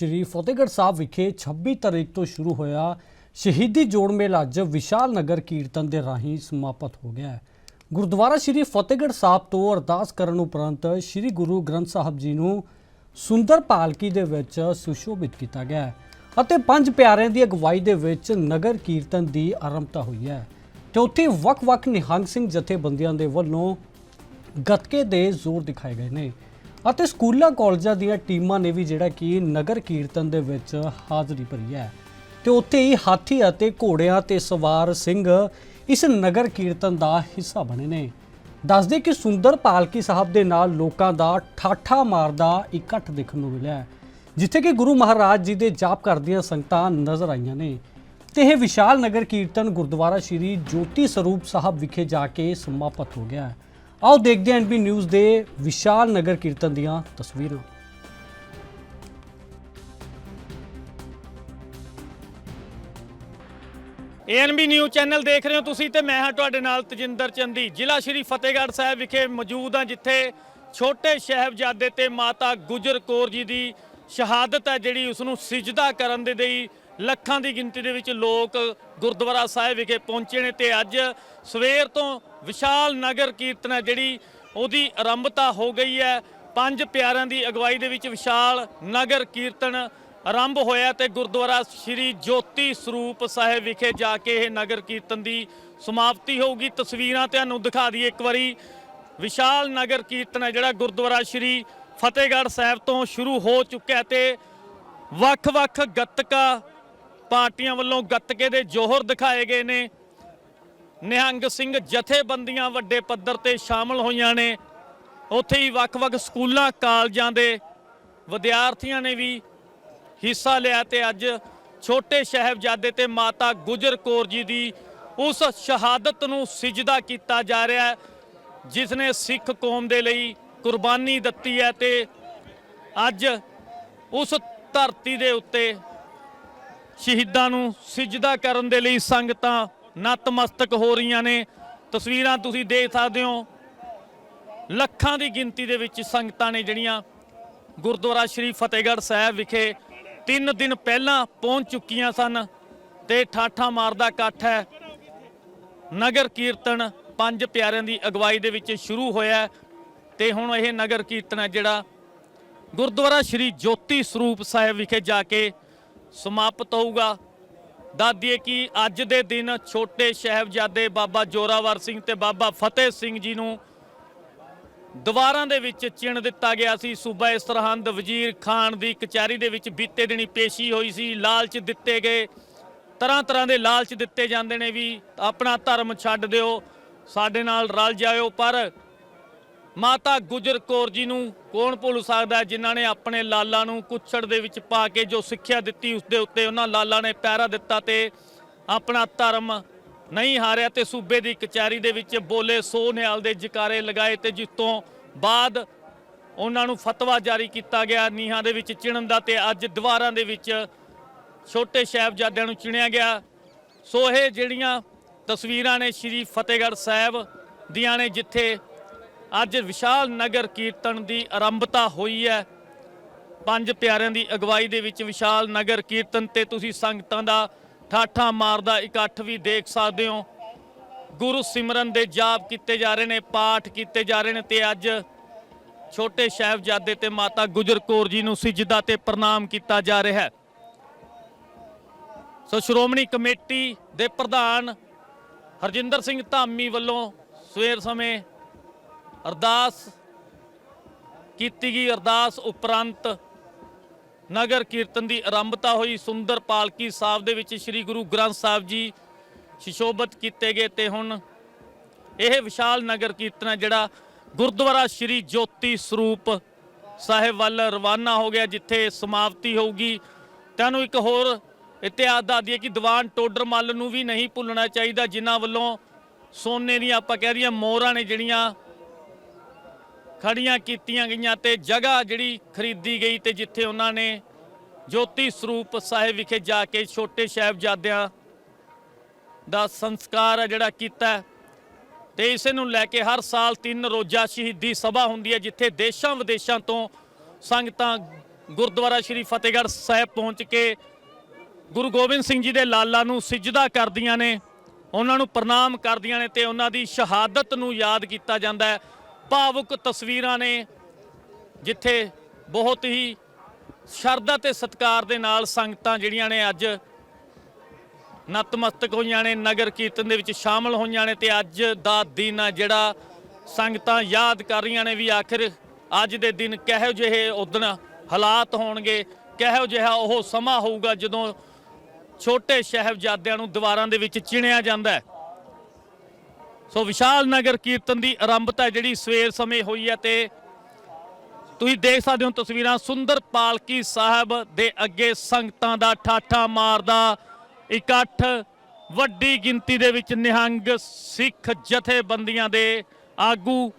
ਸ਼੍ਰੀ ਫਤਿਹਗੜ੍ਹ ਸਾਹਿਬ ਵਿਖੇ 26 ਤਰੀਕ ਤੋਂ ਸ਼ੁਰੂ ਹੋਇਆ ਸ਼ਹੀਦੀ ਜੋੜ ਮੇਲਾ ਅੱਜ ਵਿਸ਼ਾਲ ਨਗਰ ਕੀਰਤਨ ਦੇ ਰਾਹੀਂ ਸਮਾਪਤ ਹੋ ਗਿਆ ਹੈ। ਗੁਰਦੁਆਰਾ ਸ਼੍ਰੀ ਫਤਿਹਗੜ੍ਹ ਸਾਹਿਬ ਤੋਂ ਅਰਦਾਸ ਕਰਨ ਉਪਰੰਤ ਸ਼੍ਰੀ ਗੁਰੂ ਗ੍ਰੰਥ ਸਾਹਿਬ ਜੀ ਨੂੰ ਸੁੰਦਰ ਪਾਲਕੀ ਦੇ ਵਿੱਚ ਸੁਸ਼ੋਭਿਤ ਕੀਤਾ ਗਿਆ ਹੈ ਅਤੇ ਪੰਜ ਪਿਆਰਿਆਂ ਦੀ ਅਗਵਾਈ ਦੇ ਵਿੱਚ ਨਗਰ ਕੀਰਤਨ ਦੀ ਆਰੰਭਤਾ ਹੋਈ ਹੈ। ਤੇ ਉੱਥੇ ਵੱਖ-ਵੱਖ ਨਿਹੰਗ ਸਿੰਘ ਜਥੇਬੰਦੀਆਂ ਦੇ ਵੱਲੋਂ ਗੱਤਕੇ ਦੇ ਜ਼ੋਰ ਦਿਖਾਏ ਗਏ ਨੇ। ਅਤੇ ਸਕੂਲਾਂ ਕਾਲਜਾਂ ਦੀਆਂ ਟੀਮਾਂ ਨੇ ਵੀ ਜਿਹੜਾ ਕਿ ਨਗਰ ਕੀਰਤਨ ਦੇ ਵਿੱਚ ਹਾਜ਼ਰੀ ਭਰੀ ਹੈ। ਤੇ ਉੱਥੇ ਹੀ ਹਾਥੀ ਅਤੇ ਘੋੜਿਆਂ ਤੇ ਸਵਾਰ ਸਿੰਘ ਇਸ ਨਗਰ ਕੀਰਤਨ ਦਾ ਹਿੱਸਾ ਬਣੇ ਨੇ। ਦੱਸਦੇ ਕਿ ਸੁੰਦਰ ਪਾਲਕੀ ਸਾਹਿਬ ਦੇ ਨਾਲ ਲੋਕਾਂ ਦਾ ਠਾਠਾ ਮਾਰਦਾ ਇਕੱਠ ਦੇਖਣ ਨੂੰ ਮਿਲਿਆ ਜਿੱਥੇ ਕਿ ਗੁਰੂ ਮਹਾਰਾਜ ਜੀ ਦੇ ਜਾਪ ਕਰਦੀਆਂ ਸੰਗਤਾਂ ਨਜ਼ਰ ਆਈਆਂ ਨੇ। ਤੇ ਇਹ ਵਿਸ਼ਾਲ ਨਗਰ ਕੀਰਤਨ ਗੁਰਦੁਆਰਾ ਸ਼੍ਰੀ ਜੋਤੀ ਸਰੂਪ ਸਾਹਿਬ ਵਿਖੇ ਜਾ ਕੇ ਸਮਾਪਤ ਹੋ ਗਿਆ ਹੈ। ਆਓ ਦੇਖਦੇ ਹਾਂ ਐਨਬੀ ਨਿਊਜ਼ ਦੇ ਵਿਸ਼ਾਲ ਨਗਰ ਕੀਰਤਨ ਦੀਆਂ ਤਸਵੀਰਾਂ। ਏਐਨਬੀ ਨਿਊਜ਼ ਚੈਨਲ ਦੇਖ ਰਹੇ ਹੋ ਤੁਸੀਂ ਤੇ ਮੈਂ ਹਾਂ ਤੁਹਾਡੇ ਨਾਲ ਤਜਿੰਦਰ ਚੰਦੀ। ਜ਼ਿਲ੍ਹਾ ਸ਼੍ਰੀ ਫਤਿਹਗੜ੍ਹ ਸਾਹਿਬ ਵਿਖੇ ਮੌਜੂਦ ਹਾਂ, ਜਿੱਥੇ ਛੋਟੇ ਸਾਹਿਬਜ਼ਾਦੇ ਤੇ ਮਾਤਾ ਗੁਜਰ ਕੌਰ ਜੀ ਦੀ ਸ਼ਹਾਦਤ ਹੈ, ਜਿਹੜੀ ਉਸ ਨੂੰ ਸਿਜਦਾ ਕਰਨ ਦੇ ਲਈ ਲੱਖਾਂ ਦੀ ਗਿਣਤੀ ਦੇ ਵਿੱਚ ਲੋਕ ਗੁਰਦੁਆਰਾ ਸਾਹਿਬ ਵਿਖੇ ਪਹੁੰਚੇ ਨੇ ਤੇ ਅੱਜ ਸਵੇਰ ਤੋਂ ਵਿਸ਼ਾਲ ਨਗਰ ਕੀਰਤਨ ਹੈ ਜਿਹੜੀ ਉਹਦੀ ਆਰੰਭਤਾ ਹੋ ਗਈ ਹੈ। ਪੰਜ ਪਿਆਰਿਆਂ ਦੀ ਅਗਵਾਈ ਦੇ ਵਿੱਚ ਵਿਸ਼ਾਲ ਨਗਰ ਕੀਰਤਨ ਆਰੰਭ ਹੋਇਆ ਤੇ ਗੁਰਦੁਆਰਾ ਸ੍ਰੀ ਜੋਤੀ ਸਰੂਪ ਸਾਹਿਬ ਵਿਖੇ ਜਾ ਕੇ ਇਹ ਨਗਰ ਕੀਰਤਨ ਦੀ ਸਮਾਪਤੀ ਹੋਊਗੀ। ਤਸਵੀਰਾਂ ਤੁਹਾਨੂੰ ਦਿਖਾ ਦਈਏ ਇੱਕ ਵਾਰੀ। ਵਿਸ਼ਾਲ ਨਗਰ ਕੀਰਤਨ ਹੈ ਜਿਹੜਾ ਗੁਰਦੁਆਰਾ ਸ੍ਰੀ ਫਤਿਹਗੜ੍ਹ ਸਾਹਿਬ ਤੋਂ ਸ਼ੁਰੂ ਹੋ ਚੁੱਕਿਆ ਤੇ ਵੱਖ-ਵੱਖ ਗੱਤਕਾ ਪਾਰਟੀਆਂ ਵੱਲੋਂ ਗੱਤਕੇ ਦੇ ਜੋਹਰ ਦਿਖਾਏ ਗਏ ਨੇ। ਨਿਹੰਗ ਸਿੰਘ ਜਥੇਬੰਦੀਆਂ ਵੱਡੇ ਪੱਧਰ ਤੇ ਸ਼ਾਮਲ ਹੋਈਆਂ ਨੇ। ਉੱਥੇ ਹੀ ਵੱਖ-ਵੱਖ ਸਕੂਲਾਂ, ਕਾਲਜਾਂ ਦੇ ਵਿਦਿਆਰਥੀਆਂ ਨੇ ਵੀ ਹਿੱਸਾ ਲਿਆ ਤੇ ਅੱਜ ਛੋਟੇ ਸਾਹਿਬਜ਼ਾਦੇ ਤੇ ਮਾਤਾ ਗੁਜਰ ਕੌਰ ਜੀ ਦੀ ਉਸ ਸ਼ਹਾਦਤ ਨੂੰ ਸਿਜਦਾ ਕੀਤਾ ਜਾ ਰਿਹਾ ਹੈ, ਜਿਸ ਨੇ ਸਿੱਖ ਕੌਮ ਦੇ ਲਈ ਕੁਰਬਾਨੀ ਦਿੱਤੀ ਹੈ ਤੇ ਅੱਜ ਉਸ ਧਰਤੀ ਦੇ ਉੱਤੇ ਸ਼ਹੀਦਾਂ ਨੂੰ ਸਿਜਦਾ ਕਰਨ ਦੇ ਲਈ ਸੰਗਤਾਂ ਨਤਮਸਤਕ ਹੋ ਰਹੀਆਂ ਨੇ। ਤਸਵੀਰਾਂ ਤੁਸੀਂ ਦੇਖ ਸਕਦੇ ਹੋ। ਲੱਖਾਂ ਦੀ ਗਿਣਤੀ ਦੇ ਵਿੱਚ ਸੰਗਤਾਂ ਨੇ ਜਿਹੜੀਆਂ ਗੁਰਦੁਆਰਾ ਸ਼੍ਰੀ ਫਤਿਹਗੜ੍ਹ ਸਾਹਿਬ ਵਿਖੇ 3 ਦਿਨ ਪਹਿਲਾਂ ਪਹੁੰਚ ਚੁੱਕੀਆਂ ਸਨ ਤੇ ਠਾਠਾ ਮਾਰਦਾ ਇਕੱਠ ਹੈ। ਨਗਰ ਕੀਰਤਨ ਪੰਜ ਪਿਆਰਿਆਂ ਦੀ ਅਗਵਾਈ ਦੇ ਵਿੱਚ ਸ਼ੁਰੂ ਹੋਇਆ ਹੈ ਤੇ ਹੁਣ ਇਹ ਨਗਰ ਕੀਰਤਨ ਹੈ ਜਿਹੜਾ ਗੁਰਦੁਆਰਾ ਸ਼੍ਰੀ ਜੋਤੀ ਸਰੂਪ ਸਾਹਿਬ ਵਿਖੇ ਜਾ ਕੇ ਸਮਾਪਤ ਹੋਊਗਾ। ਦਾਦੀਏ ਕਿ ਅੱਜ ਦੇ ਦਿਨ ਛੋਟੇ ਸਾਹਿਬਜ਼ਾਦੇ ਬਾਬਾ ਜੋਰਾਵਰ ਸਿੰਘ ਤੇ ਬਾਬਾ ਫਤਿਹ ਸਿੰਘ ਜੀ ਨੂੰ ਦੀਵਾਰਾਂ ਦੇ ਵਿੱਚ ਚਿਣ ਦਿੱਤਾ ਗਿਆ ਸੀ। ਸੂਬਾ ਇਸ ਸਰਹੰਦ ਵਜ਼ੀਰ ਖਾਨ ਦੀ ਕਚਹਿਰੀ ਦੇ ਵਿੱਚ ਬੀਤੇ ਦਿਨੀ ਪੇਸ਼ੀ ਹੋਈ ਸੀ। ਲਾਲਚ ਦਿੱਤੇ ਗਏ। ਤਰ੍ਹਾਂ ਤਰ੍ਹਾਂ ਦੇ ਲਾਲਚ ਦਿੱਤੇ ਜਾਂਦੇ ਨੇ ਵੀ ਆਪਣਾ ਧਰਮ ਛੱਡ ਦਿਓ, ਸਾਡੇ ਨਾਲ ਰਲ ਜਾਇਓ। ਪਰ ਮਾਤਾ ਗੁਜਰ ਕੌਰ ਜੀ ਨੂੰ ਕੌਣ ਭੁੱਲ ਸਕਦਾ ਜਿਨ੍ਹਾਂ ਨੇ ਆਪਣੇ ਲਾਲਾਂ ਨੂੰ ਕੁੱਛੜ ਦੇ ਵਿੱਚ ਪਾ ਕੇ ਜੋ ਸਿੱਖਿਆ ਦਿੱਤੀ, ਉਸ ਦੇ ਉੱਤੇ ਉਹਨਾਂ ਲਾਲਾਂ ਨੇ ਪੈਰਾ ਦਿੱਤਾ ਤੇ ਆਪਣਾ ਧਰਮ ਨਹੀਂ ਹਾਰਿਆ ਤੇ ਸੂਬੇ ਦੀ ਕਚਹਿਰੀ ਦੇ ਵਿੱਚ ਬੋਲੇ ਸੋ ਨਿਹਾਲ ਦੇ ਜਕਾਰੇ ਲਗਾਏ ਤੇ ਜਿਸ ਤੋਂ ਬਾਅਦ ਉਹਨਾਂ ਨੂੰ ਫਤਵਾ ਜਾਰੀ ਕੀਤਾ ਗਿਆ। ਨੀਹਾਂ ਦੇ ਵਿੱਚ ਚਿਣਨ ਦਾ ਤੇ ਅੱਜ ਦੀਵਾਰਾਂ ਦੇ ਵਿੱਚ ਛੋਟੇ ਸਾਹਿਬਜ਼ਾਦਿਆਂ ਨੂੰ ਚਿਣਿਆ ਗਿਆ। ਸੋ ਇਹ ਜਿਹੜੀਆਂ ਤਸਵੀਰਾਂ ਨੇ ਸ਼੍ਰੀ ਫਤਿਹਗੜ੍ਹ ਸਾਹਿਬ ਦੀਆਂ ਨੇ, ਜਿੱਥੇ ਅੱਜ ਵਿਸ਼ਾਲ ਨਗਰ ਕੀਰਤਨ ਦੀ ਆਰੰਭਤਾ ਹੋਈ ਹੈ। ਪੰਜ ਪਿਆਰਿਆਂ ਦੀ ਅਗਵਾਈ ਦੇ ਵਿੱਚ ਵਿਸ਼ਾਲ ਨਗਰ ਕੀਰਤਨ ਤੇ ਤੁਸੀਂ ਸੰਗਤਾਂ ਦਾ ਠਾਠਾ ਮਾਰਦਾ ਇਕੱਠ ਵੀ ਦੇਖ ਸਕਦੇ ਹੋ। ਗੁਰੂ ਸਿਮਰਨ ਦੇ ਜਾਪ ਕੀਤੇ ਜਾ ਰਹੇ ਨੇ, ਪਾਠ ਕੀਤੇ ਜਾ ਰਹੇ ਨੇ ਤੇ ਅੱਜ ਛੋਟੇ ਸਾਹਿਬਜ਼ਾਦੇ ਤੇ ਮਾਤਾ ਗੁਜਰ ਕੌਰ ਜੀ ਨੂੰ ਸਿਜਦਾ ਤੇ ਪ੍ਰਣਾਮ ਕੀਤਾ ਜਾ ਰਿਹਾ ਹੈ। ਸੋ ਸ਼੍ਰੋਮਣੀ ਕਮੇਟੀ ਦੇ ਪ੍ਰਧਾਨ ਹਰਜਿੰਦਰ ਸਿੰਘ ਧਾਮੀ ਵੱਲੋਂ ਸਵੇਰ ਸਮੇਂ ਅਰਦਾਸ ਕੀਤੀ ਗਈ, ਅਰਦਾਸ ਉਪਰੰਤ ਨਗਰ ਕੀਰਤਨ ਦੀ ਆਰੰਭਤਾ ਹੋਈ। ਸੁੰਦਰ ਪਾਲਕੀ ਸਾਹਿਬ ਦੇ ਵਿੱਚ ਸ੍ਰੀ ਗੁਰੂ ਗ੍ਰੰਥ ਸਾਹਿਬ ਜੀ ਸ਼ਿਸ਼ੋਭਤ ਕੀਤੇ ਗਏ ਤੇ ਹੁਣ ਇਹ ਵਿਸ਼ਾਲ ਨਗਰ ਕੀਰਤਨ ਹੈ, ਜਿਹੜਾ ਗੁਰਦੁਆਰਾ ਸ੍ਰੀ ਜੋਤੀ ਸਰੂਪ ਸਾਹਿਬ ਵੱਲ ਰਵਾਨਾ ਹੋ ਗਿਆ, ਜਿੱਥੇ ਸਮਾਪਤੀ ਹੋਊਗੀ। ਤੁਹਾਨੂੰ ਇੱਕ ਹੋਰ ਇਤਿਹਾਸ ਦੱਸ ਦਈਏ ਕਿ ਦੀਵਾਨ ਟੋਡਰ ਮੱਲ ਨੂੰ ਵੀ ਨਹੀਂ ਭੁੱਲਣਾ ਚਾਹੀਦਾ, ਜਿਨ੍ਹਾਂ ਵੱਲੋਂ ਸੋਨੇ ਦੀਆਂ, ਆਪਾਂ ਕਹਿ ਰਹੀਆਂ ਮੋਹਰਾਂ ਨੇ ਜਿਹੜੀਆਂ ਖੜੀਆਂ ਕੀਤੀਆਂ ਗਈਆਂ ਤੇ ਜਗ੍ਹਾ ਜਿਹੜੀ ਖਰੀਦੀ ਗਈ ਤੇ ਜਿੱਥੇ ਉਹਨਾਂ ਨੇ ਜੋਤੀ ਸਰੂਪ ਸਾਹਿਬ ਵਿਖੇ ਜਾ ਕੇ ਛੋਟੇ ਸਾਹਿਬਜ਼ਾਦਿਆਂ ਦਾ ਸੰਸਕਾਰ ਹੈ ਜਿਹੜਾ ਕੀਤਾ ਹੈ। ਤੇ ਇਸੇ ਨੂੰ ਲੈ ਕੇ ਹਰ ਸਾਲ ਤਿੰਨ ਰੋਜ਼ਾ ਸ਼ਹੀਦੀ ਸਭਾ ਹੁੰਦੀ ਹੈ, ਜਿੱਥੇ ਦੇਸ਼ਾਂ ਵਿਦੇਸ਼ਾਂ ਤੋਂ ਸੰਗਤਾਂ ਗੁਰਦੁਆਰਾ ਸ਼੍ਰੀ ਫਤਿਹਗੜ੍ਹ ਸਾਹਿਬ ਪਹੁੰਚ ਕੇ ਗੁਰੂ ਗੋਬਿੰਦ ਸਿੰਘ ਜੀ ਦੇ ਲਾਲਾ ਨੂੰ ਸਿਜਦਾ ਕਰਦੀਆਂ ਨੇ, ਉਹਨਾਂ ਨੂੰ ਪ੍ਰਣਾਮ ਕਰਦੀਆਂ ਨੇ ਤੇ ਉਹਨਾਂ ਦੀ ਸ਼ਹਾਦਤ ਨੂੰ ਯਾਦ ਕੀਤਾ ਜਾਂਦਾ ਹੈ ਭਾਵੁਕ ਤਸਵੀਰਾਂ ਨੇ ਜਿੱਥੇ ਬਹੁਤ ਹੀ ਸ਼ਰਧਾ ਤੇ ਸਤਿਕਾਰ ਦੇ ਨਾਲ ਸੰਗਤਾਂ ਜਿਹੜੀਆਂ ਨੇ ਅੱਜ ਨਤਮਸਤਕ ਹੋਈਆਂ ਨੇ, ਨਗਰ ਕੀਰਤਨ ਦੇ ਵਿੱਚ ਸ਼ਾਮਲ ਹੋਈਆਂ ਨੇ ਤੇ ਅੱਜ ਦਾ ਦਿਨ ਆ ਜਿਹੜਾ ਸੰਗਤਾਂ ਯਾਦ ਕਰ ਰਹੀਆਂ ਨੇ ਵੀ ਆਖਿਰ ਅੱਜ ਦੇ ਦਿਨ ਕਿਹੋ ਜਿਹੇ ਉਦਣ ਹਾਲਾਤ ਹੋਣਗੇ, ਕਿਹੋ ਜਿਹਾ ਉਹ ਸਮਾਂ ਹੋਊਗਾ ਜਦੋਂ ਛੋਟੇ ਸਾਹਿਬਜ਼ਾਦਿਆਂ ਨੂੰ ਦੀਵਾਰਾਂ ਦੇ ਵਿੱਚ ਚਿਣਿਆ ਜਾਂਦਾ ਹੈ। ਸੋ ਵਿਸ਼ਾਲ ਨਗਰ ਕੀਰਤਨ ਦੀ ਆਰੰਭਤਾ ਜਿਹੜੀ ਸਵੇਰ ਸਮੇਂ ਹੋਈ ਹੈ ਤੇ ਤੁਸੀਂ ਦੇਖ ਸਕਦੇ ਹੋ ਤਸਵੀਰਾਂ ਸੁੰਦਰ ਪਾਲਕੀ ਸਾਹਿਬ ਦੇ ਅੱਗੇ ਸੰਗਤਾਂ ਦਾ ਠਾਠਾ ਮਾਰਦਾ ਇਕੱਠ ਵੱਡੀ ਗਿਣਤੀ ਦੇ ਵਿੱਚ ਨਿਹੰਗ ਸਿੱਖ ਜਥੇਬੰਦੀਆਂ ਦੇ ਆਗੂ।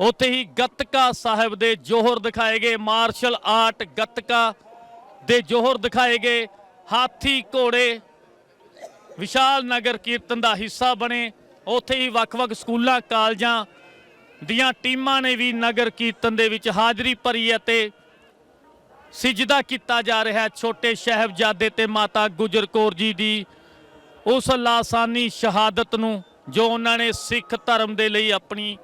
ਉੱਥੇ ਹੀ ਗੱਤਕਾ ਸਾਹਿਬ ਦੇ ਜੋਹਰ ਦਿਖਾਏ ਗਏ, ਮਾਰਸ਼ਲ ਆਰਟ ਗੱਤਕਾ ਦੇ ਜੋਹਰ ਦਿਖਾਏ ਗਏ, ਹਾਥੀ ਘੋੜੇ, ਵਿਸ਼ਾਲ ਨਗਰ ਕੀਰਤਨ ਦਾ ਹਿੱਸਾ ਬਣੇ। ਉੱਥੇ ਹੀ ਵੱਖ-ਵੱਖ ਸਕੂਲਾਂ, ਕਾਲਜਾਂ ਦੀਆਂ ਟੀਮਾਂ ਨੇ ਵੀ ਨਗਰ ਕੀਰਤਨ ਦੇ ਵਿੱਚ ਹਾਜ਼ਰੀ ਭਰੀ ਅਤੇ ਤੇ ਸਿਜਦਾ ਕੀਤਾ ਜਾ ਰਿਹਾ ਛੋਟੇ ਸਾਹਿਬਜ਼ਾਦੇ ਤੇ ਮਾਤਾ ਗੁਜਰ ਕੌਰ ਜੀ ਦੀ ਉਸ ਲਾਸਾਨੀ ਸ਼ਹਾਦਤ ਨੂੰ ਜੋ ਉਹਨਾਂ ਨੇ ਸਿੱਖ ਧਰਮ ਦੇ ਲਈ ਆਪਣੀ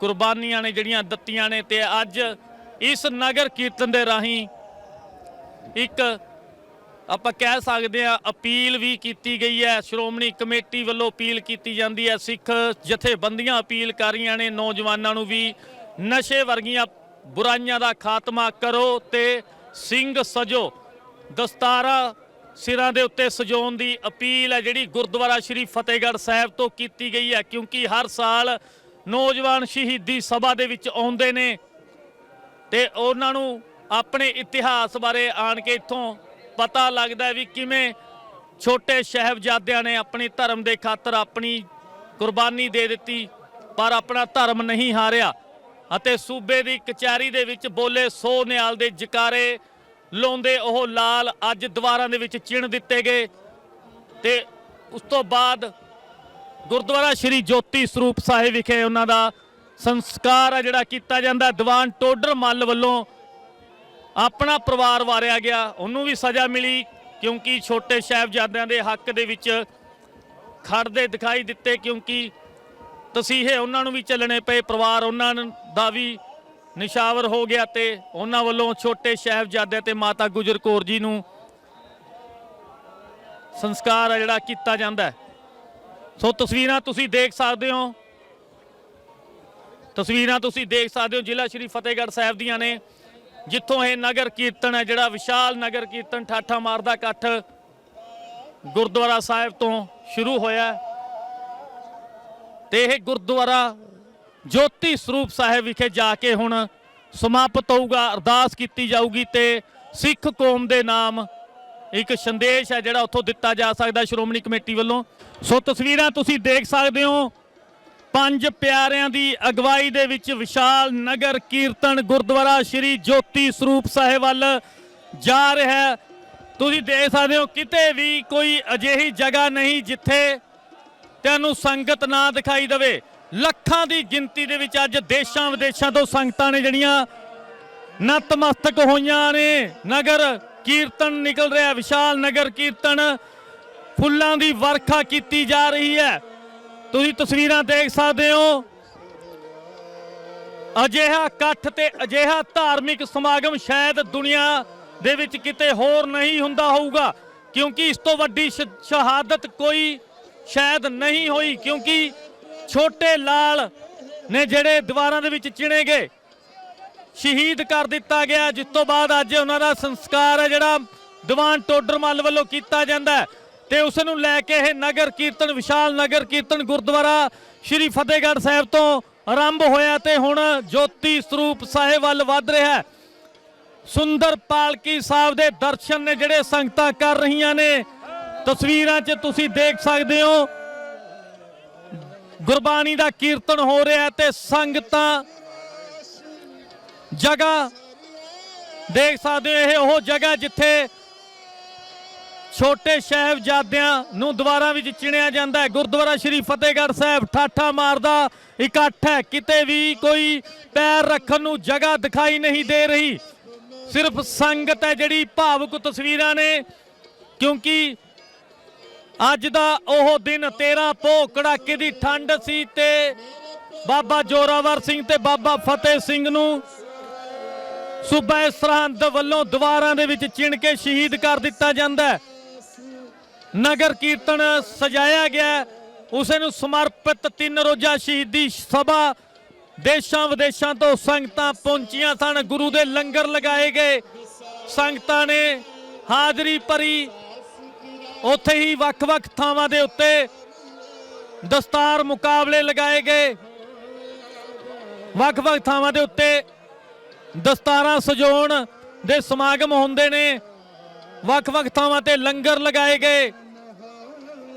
ਕੁਰਬਾਨੀਆਂ ਨੇ ਜਿਹੜੀਆਂ ਦਿੱਤੀਆਂ ਨੇ ਤੇ ਅੱਜ ਇਸ ਨਗਰ ਕੀਰਤਨ ਦੇ ਰਾਹੀਂ ਇੱਕ ਆਪਾਂ ਕਹਿ ਸਕਦੇ ਆ ਅਪੀਲ ਵੀ ਕੀਤੀ ਗਈ ਹੈ। ਸ਼੍ਰੋਮਣੀ ਕਮੇਟੀ ਵੱਲੋਂ ਅਪੀਲ ਕੀਤੀ ਜਾਂਦੀ ਹੈ। ਸਿੱਖ ਜਥੇਬੰਦੀਆਂ ਅਪੀਲ ਕਰ ਰਹੀਆਂ ਨੇ। ਨੌਜਵਾਨਾਂ ਨੂੰ ਵੀ ਨਸ਼ੇ ਵਰਗੀਆਂ ਬੁਰਾਈਆਂ ਦਾ ਖਾਤਮਾ ਕਰੋ ਤੇ ਸਿੰਘ ਸਜੋ। ਦਸਤਾਰਾ ਸਿਰਾਂ ਦੇ ਉੱਤੇ ਸਜਾਉਣ ਦੀ ਅਪੀਲ ਹੈ। ਜਿਹੜੀ ਗੁਰਦੁਆਰਾ ਸ਼੍ਰੀ ਫਤਿਹਗੜ੍ਹ ਸਾਹਿਬ ਤੋਂ ਕੀਤੀ ਗਈ ਹੈ। ਕਿਉਂਕਿ ਹਰ ਸਾਲ ਨੌਜਵਾਨ ਸ਼ਹੀਦੀ ਸਭਾ ਦੇ ਵਿੱਚ ਆਉਂਦੇ ਨੇ ਤੇ ਉਹਨਾਂ ਨੂੰ ਆਪਣੇ ਇਤਿਹਾਸ ਬਾਰੇ ਆਣ ਕੇ ਇੱਥੋਂ ਪਤਾ ਲੱਗਦਾ ਵੀ ਕਿਵੇਂ ਛੋਟੇ ਸਾਹਿਬਜ਼ਾਦਿਆਂ ਨੇ ਆਪਣੀ ਧਰਮ ਦੇ ਖਾਤਰ ਆਪਣੀ ਕੁਰਬਾਨੀ ਦੇ ਦਿੱਤੀ, ਪਰ ਆਪਣਾ ਧਰਮ ਨਹੀਂ ਹਾਰਿਆ। ਅਤੇ ਸੂਬੇ ਦੀ ਕਚਹਿਰੀ ਦੇ ਵਿੱਚ ਬੋਲੇ ਸੋ ਨਿਆਲ ਦੇ ਜਕਾਰੇ ਲਾਉਂਦੇ ਉਹ ਲਾਲ ਅੱਜ ਦੀਵਾਰਾਂ ਦੇ ਵਿੱਚ ਚਿਣ ਦਿੱਤੇ ਗਏ। ਤੇ ਉਸ ਤੋਂ ਬਾਅਦ ਗੁਰਦੁਆਰਾ ਸ਼੍ਰੀ ਜੋਤੀ ਸਰੂਪ ਸਾਹਿਬ ਵਿਖੇ ਉਹਨਾਂ ਦਾ ਸੰਸਕਾਰ ਆ ਜਿਹੜਾ ਕੀਤਾ ਜਾਂਦਾ। ਦੀਵਾਨ ਟੋਡਰ ਮੱਲ ਵੱਲੋਂ ਆਪਣਾ ਪਰਿਵਾਰ ਵਾਰਿਆ ਗਿਆ। ਉਹਨੂੰ ਵੀ ਸਜ਼ਾ ਮਿਲੀ ਕਿਉਂਕਿ ਛੋਟੇ ਸਾਹਿਬਜ਼ਾਦਿਆਂ ਦੇ ਹੱਕ ਦੇ ਵਿੱਚ ਖੜਦੇ ਦਿਖਾਈ ਦਿੱਤੇ ਕਿਉਂਕਿ ਤਸੀਹੇ ਉਹਨਾਂ ਨੂੰ ਵੀ ਚੱਲਣੇ ਪਏ। ਪਰਿਵਾਰ ਉਹਨਾਂ ਦਾ ਵੀ ਨਿਸ਼ਾਵਰ ਹੋ ਗਿਆ ਤੇ ਉਹਨਾਂ ਵੱਲੋਂ ਛੋਟੇ ਸਾਹਿਬਜ਼ਾਦੇ ਤੇ ਮਾਤਾ ਗੁਜਰ ਕੌਰ ਜੀ ਨੂੰ ਸੰਸਕਾਰ ਆ ਜਿਹੜਾ ਕੀਤਾ ਜਾਂਦਾ ਸੋ ਤਸਵੀਰਾਂ ਤੁਸੀਂ ਦੇਖ ਸਕਦੇ ਹੋ। ਤਸਵੀਰਾਂ ਤੁਸੀਂ ਦੇਖ ਸਕਦੇ ਹੋ। ਜ਼ਿਲ੍ਹਾ ਸ਼੍ਰੀ ਫਤਿਹਗੜ੍ਹ ਸਾਹਿਬ ਦੀਆਂ ਨੇ। ਜਿੱਥੋਂ ਇਹ ਨਗਰ ਕੀਰਤਨ ਹੈ, ਜਿਹੜਾ ਵਿਸ਼ਾਲ ਨਗਰ ਕੀਰਤਨ ਠਾਠਾ ਮਾਰਦਾ ਇਕੱਠ ਗੁਰਦੁਆਰਾ ਸਾਹਿਬ ਤੋਂ ਸ਼ੁਰੂ ਹੋਇਆ ਹੈ। ਤੇ ਇਹ ਗੁਰਦੁਆਰਾ ਜੋਤੀ ਸਰੂਪ ਸਾਹਿਬ ਵਿਖੇ ਜਾ ਕੇ ਹੁਣ ਸਮਾਪਤ ਹੋਊਗਾ, ਅਰਦਾਸ ਕੀਤੀ ਜਾਊਗੀ ਤੇ ਸਿੱਖ ਕੌਮ ਦੇ ਨਾਮ ਇੱਕ ਸੰਦੇਸ਼ ਹੈ, ਜਿਹੜਾ ਉੱਥੋਂ ਦਿੱਤਾ ਜਾ ਸਕਦਾ ਸ਼੍ਰੋਮਣੀ ਕਮੇਟੀ ਵੱਲੋਂ ਸੋ ਤਸਵੀਰਾਂ ਤੁਸੀਂ ਦੇਖ ਸਕਦੇ ਹੋ ਪੰਜ ਪਿਆਰਿਆਂ ਦੀ ਅਗਵਾਈ ਦੇ ਵਿੱਚ ਵਿਸ਼ਾਲ ਨਗਰ ਕੀਰਤਨ ਗੁਰਦੁਆਰਾ ਸ਼੍ਰੀ ਜੋਤੀ ਸਰੂਪ ਸਾਹਿਬ ਵੱਲ ਜਾ ਰਿਹਾ ਹੈ। ਤੁਸੀਂ ਦੇਖ ਸਕਦੇ ਹੋ ਕਿਤੇ ਵੀ ਕੋਈ ਅਜਿਹੀ ਜਗ੍ਹਾ ਨਹੀਂ ਜਿੱਥੇ ਤੁਹਾਨੂੰ ਸੰਗਤ ਨਾ ਦਿਖਾਈ ਦੇਵੇ। ਲੱਖਾਂ ਦੀ ਗਿਣਤੀ ਦੇ ਵਿੱਚ ਅੱਜ ਦੇਸ਼ਾਂ ਵਿਦੇਸ਼ਾਂ ਤੋਂ ਸੰਗਤਾਂ ਨੇ ਜਿਹੜੀਆਂ ਨਤਮਸਤਕ ਹੋਈਆਂ ਨੇ। ਨਗਰ ਕੀਰਤਨ ਨਿਕਲ ਰਿਹਾ, ਵਿਸ਼ਾਲ ਨਗਰ ਕੀਰਤਨ ਫੁੱਲਾਂ ਦੀ ਵਰਖਾ ਕੀਤੀ ਜਾ ਰਹੀ ਹੈ। ਤੁਸੀਂ ਤਸਵੀਰਾਂ ਦੇਖ ਸਕਦੇ ਹੋ। ਅਜਿਹਾ ਇਕੱਠ ਤੇ ਅਜਿਹਾ ਧਾਰਮਿਕ ਸਮਾਗਮ ਸ਼ਾਇਦ ਦੁਨੀਆ ਦੇ ਵਿੱਚ ਕਿਤੇ ਹੋਰ ਨਹੀਂ ਹੁੰਦਾ ਹੋਊਗਾ, ਕਿਉਂਕਿ ਇਸ ਤੋਂ ਵੱਡੀ ਸ਼ਹਾਦਤ ਕੋਈ ਸ਼ਾਇਦ ਨਹੀਂ ਹੋਈ, ਕਿਉਂਕਿ ਛੋਟੇ ਲਾਲ ਨੇ ਜਿਹੜੇ ਦੀਵਾਰਾਂ ਦੇ ਵਿੱਚ ਚਿਣੇ ਗਏ, ਸ਼ਹੀਦ ਕਰ ਦਿੱਤਾ ਗਿਆ। ਜਿਸ ਤੋਂ ਬਾਅਦ ਅੱਜ ਉਹਨਾਂ ਦਾ ਸੰਸਕਾਰ ਹੈ, ਜਿਹੜਾ ਦੀਵਾਨ ਟੋਡਰਮੱਲ ਵੱਲੋਂ ਕੀਤਾ ਜਾਂਦਾ ਤੇ ਉਸ ਨੂੰ ਲੈ ਕੇ ਇਹ ਨਗਰ ਕੀਰਤਨ, ਵਿਸ਼ਾਲ ਨਗਰ ਕੀਰਤਨ ਗੁਰਦੁਆਰਾ ਸ਼੍ਰੀ ਫਤਿਹਗੜ੍ਹ ਸਾਹਿਬ ਤੋਂ ਆਰੰਭ ਹੋਇਆ ਤੇ ਹੁਣ ਜੋਤੀ ਸਰੂਪ ਸਾਹਿਬ ਵੱਲ ਵੱਧ ਰਿਹਾ ਹੈ। ਸੁੰਦਰ ਪਾਲਕੀ ਸਾਹਿਬ ਦੇ ਦਰਸ਼ਨ ਨੇ ਜਿਹੜੇ ਸੰਗਤਾਂ ਕਰ ਰਹੀਆਂ ਨੇ, ਤਸਵੀਰਾਂ 'ਚ ਤੁਸੀਂ ਦੇਖ ਸਕਦੇ ਹੋ। ਗੁਰਬਾਣੀ ਦਾ ਕੀਰਤਨ ਹੋ ਰਿਹਾ ਹੈ ਤੇ ਸੰਗਤਾਂ ਜਗ੍ਹਾ ਦੇਖ ਸਕਦੇ ਹੋ, ਇਹ ਉਹ ਜਗ੍ਹਾ ਜਿੱਥੇ ਛੋਟੇ ਸਾਹਿਬਜ਼ਾਦਿਆਂ ਨੂੰ ਦੁਬਾਰਾ ਵਿੱਚ ਚਿਣਿਆ ਜਾਂਦਾ ਹੈ। ਗੁਰਦੁਆਰਾ ਸ਼੍ਰੀ ਫਤਿਹਗੜ੍ਹ ਸਾਹਿਬ ਠਾਠਾ ਮਾਰਦਾ ਇਕੱਠ ਹੈ। ਕਿਤੇ ਵੀ ਕੋਈ ਪੈਰ ਰੱਖਣ ਨੂੰ ਜਗ੍ਹਾ ਦਿਖਾਈ ਨਹੀਂ ਦੇ ਰਹੀ। ਸਿਰਫ ਸੰਗਤ ਹੈ ਜਿਹੜੀ ਭਾਵੁਕ ਤਸਵੀਰਾਂ ਨੇ, ਕਿਉਂਕਿ ਅੱਜ ਦਾ ਉਹ ਦਿਨ 13 ਪੋ ਕੜਾਕੇ ਦੀ ਠੰਡ ਸੀ ਤੇ ਬਾਬਾ ਜੋਰਾਵਰ ਸਿੰਘ ਤੇ ਬਾਬਾ ਫਤਿਹ ਸਿੰਘ ਨੂੰ ਸੂਬਾ ਸਰਹੰਦ ਵੱਲੋਂ ਦੀਵਾਰਾਂ ਦੇ ਵਿੱਚ ਚਿਣ ਕੇ ਸ਼ਹੀਦ ਕਰ ਦਿੱਤਾ ਜਾਂਦਾ ਹੈ। ਨਗਰ ਕੀਰਤਨ ਸਜਾਇਆ ਗਿਆ ਉਸੇ ਨੂੰ ਸਮਰਪਿਤ ਤਿੰਨ ਰੋਜ਼ਾ ਸ਼ਹੀਦੀ ਸਭਾ ਦੇਸ਼ਾਂ ਵਿਦੇਸ਼ਾਂ ਤੋਂ ਸੰਗਤਾਂ ਪਹੁੰਚੀਆਂ ਸਨ। ਗੁਰੂ ਦੇ ਲੰਗਰ ਲਗਾਏ ਗਏ। ਸੰਗਤਾਂ ਨੇ ਹਾਜ਼ਰੀ ਭਰੀ। ਉੱਥੇ ਹੀ ਵੱਖ-ਵੱਖ ਥਾਵਾਂ ਦੇ ਉੱਤੇ ਦਸਤਾਰ ਮੁਕਾਬਲੇ ਲਗਾਏ ਗਏ। ਵੱਖ-ਵੱਖ ਥਾਵਾਂ ਦੇ ਉੱਤੇ ਦਸਤਾਰਾਂ ਸਜਾਉਣ ਦੇ ਸਮਾਗਮ ਹੁੰਦੇ ਨੇ। ਵੱਖ-ਵੱਖ ਥਾਵਾਂ ਤੇ ਲੰਗਰ ਲਗਾਏ ਗਏ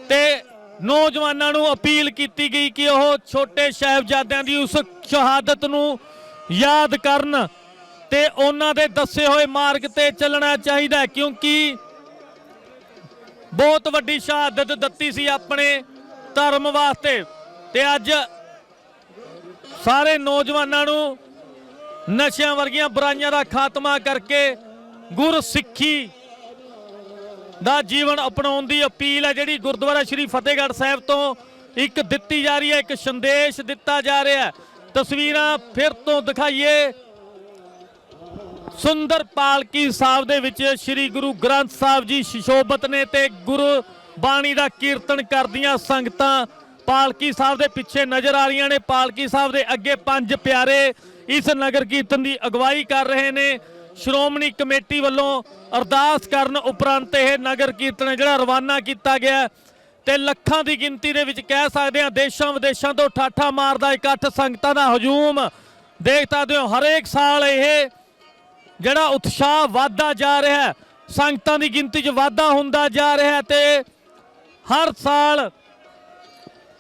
ਤੇ ਨੌਜਵਾਨਾਂ ਨੂੰ ਅਪੀਲ ਕੀਤੀ ਗਈ ਕਿ ਉਹ ਛੋਟੇ ਸਾਹਿਬਜ਼ਾਦਿਆਂ ਦੀ ਉਸ ਸ਼ਹਾਦਤ ਨੂੰ ਯਾਦ ਕਰਨ ਤੇ ਉਹਨਾਂ ਦੇ ਦੱਸੇ ਹੋਏ ਮਾਰਗ ਤੇ ਚੱਲਣਾ ਚਾਹੀਦਾ ਕਿਉਂਕਿ ਬਹੁਤ ਵੱਡੀ ਸ਼ਹਾਦਤ ਦਿੱਤੀ ਸੀ ਆਪਣੇ ਧਰਮ ਵਾਸਤੇ ਤੇ ਅੱਜ ਸਾਰੇ ਨੌਜਵਾਨਾਂ ਨੂੰ ਨਸ਼ਿਆਂ ਵਰਗੀਆਂ ਬੁਰਾਈਆਂ ਦਾ ਖਾਤਮਾ ਕਰਕੇ ਗੁਰ ਸਿੱਖੀ ਦਾ ਜੀਵਨ ਅਪਣਾਉਣ ਦੀ ਅਪੀਲ ਹੈ ਜਿਹੜੀ ਗੁਰਦੁਆਰਾ ਸ਼੍ਰੀ ਫਤਿਹਗੜ੍ਹ ਸਾਹਿਬ ਤੋਂ ਇੱਕ ਦਿੱਤੀ ਜਾ ਰਹੀ ਹੈ, ਇੱਕ ਸੰਦੇਸ਼ ਦਿੱਤਾ ਜਾ ਰਿਹਾ ਹੈ। ਤਸਵੀਰਾਂ ਫਿਰ ਤੋਂ ਦਿਖਾਈਏ। ਸੁੰਦਰ ਪਾਲਕੀ ਸਾਹਿਬ ਦੇ ਵਿੱਚ ਸ੍ਰੀ ਗੁਰੂ ਗ੍ਰੰਥ ਸਾਹਿਬ ਜੀ ਸ਼ਿਸ਼ੋਭਤ ਨੇ ਤੇ ਗੁਰੂ ਬਾਣੀ ਦਾ ਕੀਰਤਨ ਕਰਦੀਆਂ ਸੰਗਤਾਂ ਪਾਲਕੀ ਸਾਹਿਬ ਦੇ ਪਿੱਛੇ ਨਜ਼ਰ ਆ ਰਹੀਆਂ ਨੇ। ਪਾਲਕੀ ਸਾਹਿਬ ਦੇ ਅੱਗੇ ਪੰਜ ਪਿਆਰੇ ਇਸ ਨਗਰ ਕੀਰਤਨ ਦੀ ਅਗਵਾਈ ਕਰ ਰਹੇ ਨੇ। ਸ਼੍ਰੋਮਣੀ ਕਮੇਟੀ ਵੱਲੋਂ ਅਰਦਾਸ ਕਰਨ ਉਪਰੰਤ ਇਹ ਨਗਰ ਕੀਰਤਨ ਜਿਹੜਾ ਰਵਾਨਾ ਕੀਤਾ ਗਿਆ ਹੈ ਤੇ ਲੱਖਾਂ ਦੀ ਗਿਣਤੀ ਦੇ ਵਿੱਚ ਕਹਿ ਸਕਦੇ ਹਾਂ ਦੇਸ਼ਾਂ ਵਿਦੇਸ਼ਾਂ ਤੋਂ ਠਾਠਾ ਮਾਰਦਾ ਇਕੱਠ ਸੰਗਤਾਂ ਦਾ ਹਜੂਮ। ਦੇਖ ਸਕਦੇ ਹੋ, ਹਰੇਕ ਸਾਲ ਇਹ ਜਿਹੜਾ ਉਤਸ਼ਾਹ ਵਧਦਾ ਜਾ ਰਿਹਾ ਹੈ, ਸੰਗਤਾਂ ਦੀ ਗਿਣਤੀ 'ਚ ਵਾਧਾ ਹੁੰਦਾ ਜਾ ਰਿਹਾ ਹੈ ਤੇ ਹਰ ਸਾਲ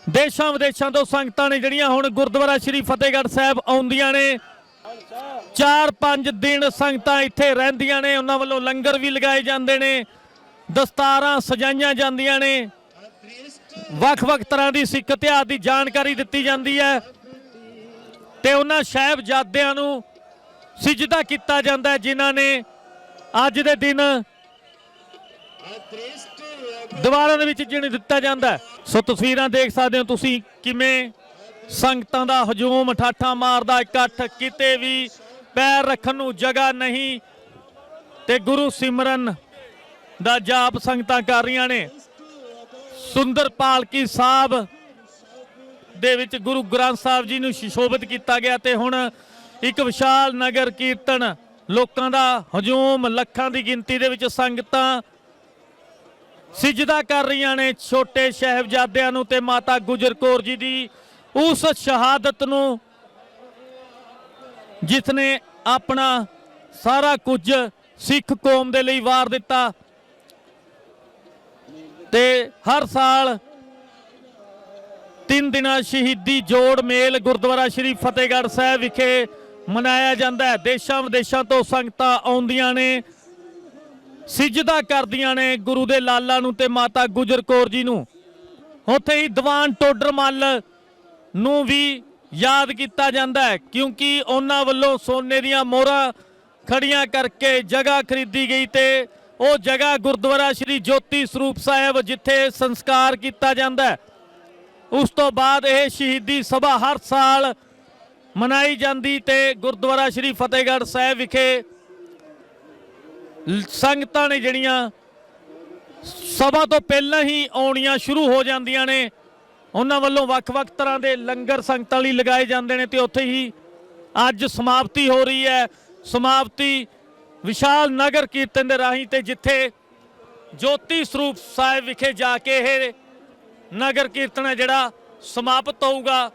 ਦੇਸ਼ਾਂ ਵਿਦੇਸ਼ਾਂ ਤੋਂ ਸੰਗਤਾਂ ਨੇ ਜਿਹੜੀਆਂ ਹੁਣ ਗੁਰਦੁਆਰਾ ਸ਼੍ਰੀ ਫਤਿਹਗੜ੍ਹ ਸਾਹਿਬ ਆਉਂਦੀਆਂ ਨੇ 4-5 ਦਿਨ ਸੰਗਤਾਂ ਇੱਥੇ ਰਹਿੰਦੀਆਂ ਨੇ, ਉਹਨਾਂ ਵੱਲੋਂ ਲੰਗਰ ਵੀ ਲਗਾਏ ਜਾਂਦੇ ਨੇ, ਦਸਤਾਰਾਂ ਸਜਾਈਆਂ ਜਾਂਦੀਆਂ ਨੇ। ਵੱਖ-ਵੱਖ ਤਰ੍ਹਾਂ ਦੀ ਸਿੱਖ ਇਤਿਹਾਸ ਦੀ ਜਾਣਕਾਰੀ ਦਿੱਤੀ ਜਾਂਦੀ ਹੈ ਤੇ ਉਹਨਾਂ ਸਾਹਿਬਜ਼ਾਦਿਆਂ ਨੂੰ ਸਿਜਦਾ ਕੀਤਾ ਜਾਂਦਾ ਹੈ, ਜਿਨ੍ਹਾਂ ਨੇ ਅੱਜ ਦੇ ਦਿਨ ਦੀਵਾਰਾਂ ਦੇ ਵਿੱਚ ਜਿਣ ਦਿੱਤਾ ਜਾਂਦਾ ਸੋ ਤਸਵੀਰਾਂ ਦੇਖ ਸਕਦੇ ਹੋ ਤੁਸੀਂ ਕਿਵੇਂ ਸੰਗਤਾਂ ਦਾ ਹਜੂਮ ਠਾਠਾ ਮਾਰਦਾ, ਇਕੱਠ ਕਿਤੇ ਵੀ ਪੈਰ ਰੱਖਣ ਨੂੰ ਜਗ੍ਹਾ ਨਹੀਂ ਤੇ ਗੁਰੂ ਸਿਮਰਨ ਦਾ ਜਾਪ ਸੰਗਤਾਂ ਕਰ ਰਹੀਆਂ ਨੇ। ਸੁੰਦਰ ਪਾਲਕੀ ਸਾਹਿਬ ਦੇ ਵਿੱਚ ਗੁਰੂ ਗ੍ਰੰਥ ਸਾਹਿਬ ਜੀ ਨੂੰ ਸ਼ਿਸ਼ੋਭਿਤ ਕੀਤਾ ਗਿਆ ਤੇ ਹੁਣ ਇੱਕ ਵਿਸ਼ਾਲ ਨਗਰ ਕੀਰਤਨ ਲੋਕਾਂ ਦਾ ਹਜੂਮ ਲੱਖਾਂ ਦੀ ਗਿਣਤੀ ਦੇ ਵਿੱਚ ਸੰਗਤਾਂ ਸਿਜਦਾ ਕਰ ਰਹੀਆਂ ਨੇ ਛੋਟੇ ਸਾਹਿਬਜ਼ਾਦਿਆਂ ਨੂੰ ਤੇ ਮਾਤਾ ਗੁਜਰ ਕੌਰ ਜੀ ਦੀ। ਉਸ ਸ਼ਹਾਦਤ ਨੂੰ ਜਿਸ ਨੇ ਆਪਣਾ ਸਾਰਾ ਕੁਝ ਸਿੱਖ ਕੌਮ ਦੇ ਲਈ ਵਾਰ ਦਿੱਤਾ ਤੇ ਹਰ ਸਾਲ ਤਿੰਨ ਦਿਨਾਂ ਸ਼ਹੀਦੀ ਜੋੜ ਮੇਲ ਗੁਰਦੁਆਰਾ ਸ਼੍ਰੀ ਫਤਿਹਗੜ੍ਹ ਸਾਹਿਬ ਵਿਖੇ ਮਨਾਇਆ ਜਾਂਦਾ ਹੈ। ਦੇਸ਼ਾਂ ਵਿਦੇਸ਼ਾਂ ਤੋਂ ਸੰਗਤਾਂ ਆਉਂਦੀਆਂ ਨੇ, ਸਿਜਦਾ ਕਰਦੀਆਂ ਨੇ ਗੁਰੂ ਦੇ ਲਾਲਾ ਨੂੰ ਤੇ ਮਾਤਾ ਗੁਜਰ ਕੌਰ ਜੀ ਨੂੰ। ਉੱਥੇ ਹੀ ਦੀਵਾਨ ਟੋਡਰ ਮੱਲ ਨੂੰ ਵੀ ਯਾਦ ਕੀਤਾ ਜਾਂਦਾ ਹੈ, ਕਿਉਂਕਿ ਉਹਨਾਂ ਵੱਲੋਂ ਸੋਨੇ ਦੀਆਂ ਮੋਹਰਾਂ ਖੜੀਆਂ ਕਰਕੇ ਜਗ੍ਹਾ ਖਰੀਦੀ ਗਈ ਤੇ ਉਹ ਜਗ੍ਹਾ ਗੁਰਦੁਆਰਾ ਸ਼੍ਰੀ ਜੋਤੀ ਸਰੂਪ ਸਾਹਿਬ ਜਿੱਥੇ ਸੰਸਕਾਰ ਕੀਤਾ ਜਾਂਦਾ ਹੈ। ਉਸ ਤੋਂ ਬਾਅਦ ਇਹ ਸ਼ਹੀਦੀ ਸਭਾ ਹਰ ਸਾਲ ਮਨਾਈ ਜਾਂਦੀ ਤੇ ਗੁਰਦੁਆਰਾ ਸ਼੍ਰੀ ਫਤਿਹਗੜ੍ਹ ਸਾਹਿਬ ਵਿਖੇ ਸੰਗਤਾਂ ਨੇ ਜਿਹੜੀਆਂ ਸਭਾ ਤੋਂ ਪਹਿਲਾਂ ਹੀ ਆਉਣੀਆਂ ਸ਼ੁਰੂ ਹੋ ਜਾਂਦੀਆਂ ਨੇ। ਉਹਨਾਂ ਵੱਲੋਂ ਵੱਖ-ਵੱਖ ਤਰ੍ਹਾਂ ਦੇ ਲੰਗਰ ਸੰਗਤਾਂ ਲਈ ਲਗਾਏ ਜਾਂਦੇ ਨੇ ਤੇ ਉੱਥੇ ਹੀ ਅੱਜ ਸਮਾਪਤੀ ਹੋ ਰਹੀ ਹੈ। ਸਮਾਪਤੀ ਵਿਸ਼ਾਲ ਨਗਰ ਕੀਰਤਨ ਦੇ ਰਾਹੀਂ ਤੇ ਜਿੱਥੇ ਜੋਤੀ ਸਰੂਪ ਸਾਹਿਬ ਵਿਖੇ ਜਾ ਕੇ ਇਹ ਨਗਰ ਕੀਰਤਨ ਹੈ ਜਿਹੜਾ ਸਮਾਪਤ ਹੋਊਗਾ।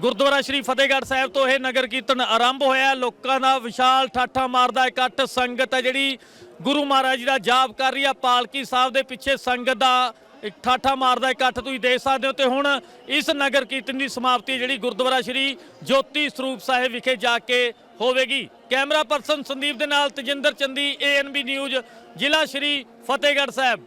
ਗੁਰਦੁਆਰਾ ਸ਼੍ਰੀ ਫਤਿਹਗੜ੍ਹ ਸਾਹਿਬ ਤੋਂ ਇਹ ਨਗਰ ਕੀਰਤਨ ਆਰੰਭ ਹੋਇਆ ਲੋਕਾਂ ਦਾ ਵਿਸ਼ਾਲ ਠਾਠਾ ਮਾਰਦਾ ਇਕੱਠ ਸੰਗਤ ਹੈ ਜਿਹੜੀ ਗੁਰੂ ਮਹਾਰਾਜ ਜੀ ਦਾ ਜਾਪ ਕਰ ਰਹੀ ਆ ਪਾਲਕੀ ਸਾਹਿਬ ਦੇ ਪਿੱਛੇ ਸੰਗਤ ਦਾ ਇੱਕ ਠਾਠਾ ਮਾਰਦਾ ਇਕੱਠ ਤੁਸੀਂ ਦੇਖ ਸਕਦੇ ਹੋ ਤੇ ਹੁਣ ਇਸ ਨਗਰ ਕੀਰਤਨ ਦੀ ਸਮਾਪਤੀ ਜਿਹੜੀ ਗੁਰਦੁਆਰਾ ਸ਼੍ਰੀ ਜੋਤੀ ਸਰੂਪ ਸਾਹਿਬ ਵਿਖੇ ਜਾ ਕੇ ਹੋਵੇਗੀ। ਕੈਮਰਾ ਪਰਸਨ ਸੰਦੀਪ ਦੇ ਨਾਲ ਤਜਿੰਦਰ ਚੰਦੀ ਏਐਨਬੀ ਨਿਊਜ਼ ਜ਼ਿਲ੍ਹਾ ਸ਼੍ਰੀ ਫਤਿਹਗੜ੍ਹ ਸਾਹਿਬ।